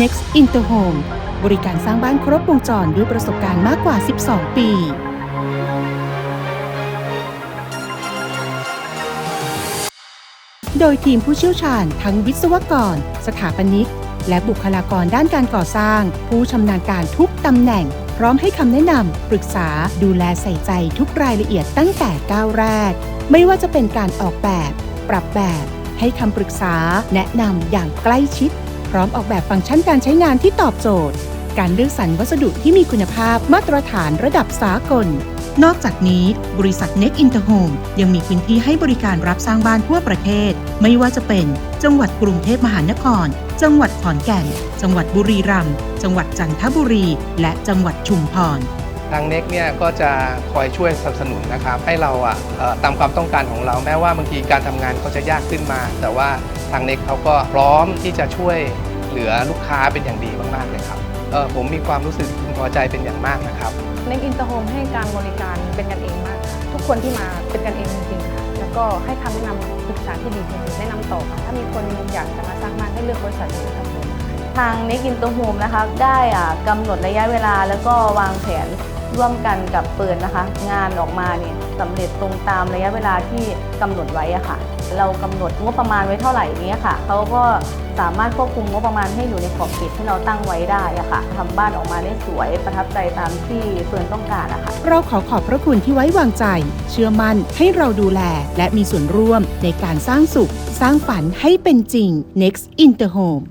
Next Interhome บริการสร้างบ้านครบวงจรด้วยประสบการณ์มากกว่า 12 ปี โดยทีมผู้เชี่ยวชาญทั้งวิศวกร สถาปนิก และบุคลากรด้านการก่อสร้าง ผู้ชำนาญการทุกตำแหน่ง พร้อมให้คำแนะนำ ปรึกษาดูแลใส่ใจทุกรายละเอียดตั้งแต่ก้าวแรก ไม่ว่าจะเป็นการออกแบบ ปรับแบบ ให้คำปรึกษาแนะนำอย่างใกล้ชิด ร้อมออกแบบฟังก์ชันการใช้งานที่ตอบโจทย์ การเลือกสรรวัสดุที่มีคุณภาพมาตรฐานระดับสากล นอกจากนี้บริษัท Next Interhome ยังมีพื้นที่ให้บริการรับสร้างบ้านทั่วประเทศ ไม่ว่าจะเป็น จังหวัดกรุงเทพมหานคร จังหวัดขอนแก่น จังหวัดบุรีรัมย์จังหวัดจันทบุรี และจังหวัดชุมพรทางเน็กเนี่ยก็จะคอยช่วยสนับสนุนนะครับ ให้เราอะตามความต้องการของเราแม้ว่าบางทีการทำงานเขาจะยากขึ้นมา แต่ว่าทางเน็กเขาก็พร้อมที่จะช่วย เหลือลูกค้าเป็นอย่างดีมากๆเลยครับเอ่อผมมีความรู้สึกพึงพอใจเป็นอย่างมากนะครับเน็กอินเตอร์โฮมให้การบริการเป็นกันเองมากค่ะทุกคนที่มาเป็นกันเองจริงๆค่ะแล้วก็ให้คำแนะนำปรึกษาที่ดีจริงๆแนะนำต่อค่ะถ้ามีคนอยากจะมาสร้างบ้านให้เลือกบริษัทนี้ครับผมทาง n e ก i n t o Home นะคะได้อ่ากำหนดระยะเวลาแล้วก็วางแผน ร่วมกันกับเปิดนะคะ งานออกมาเนี่ยสำเร็จตรงตามระยะเวลาที่กำหนดไว้อะค่ะ เรากำหนดงบประมาณไว้เท่าไหร่เนี้ยค่ะเขาก็สามารถควบคุมงบประมาณให้อยู่ในขอบเขตที่เราตั้งไว้ได้อะค่ะทำบ้านออกมาได้สวยประทับใจตามที่เฟิร์นต้องการอะค่ะเราขอขอบพระคุณที่ไว้วางใจ เชื่อมั่นให้เราดูแล และมีส่วนร่วมในการสร้างสุข สร้างฝันให้เป็นจริง Next Interhome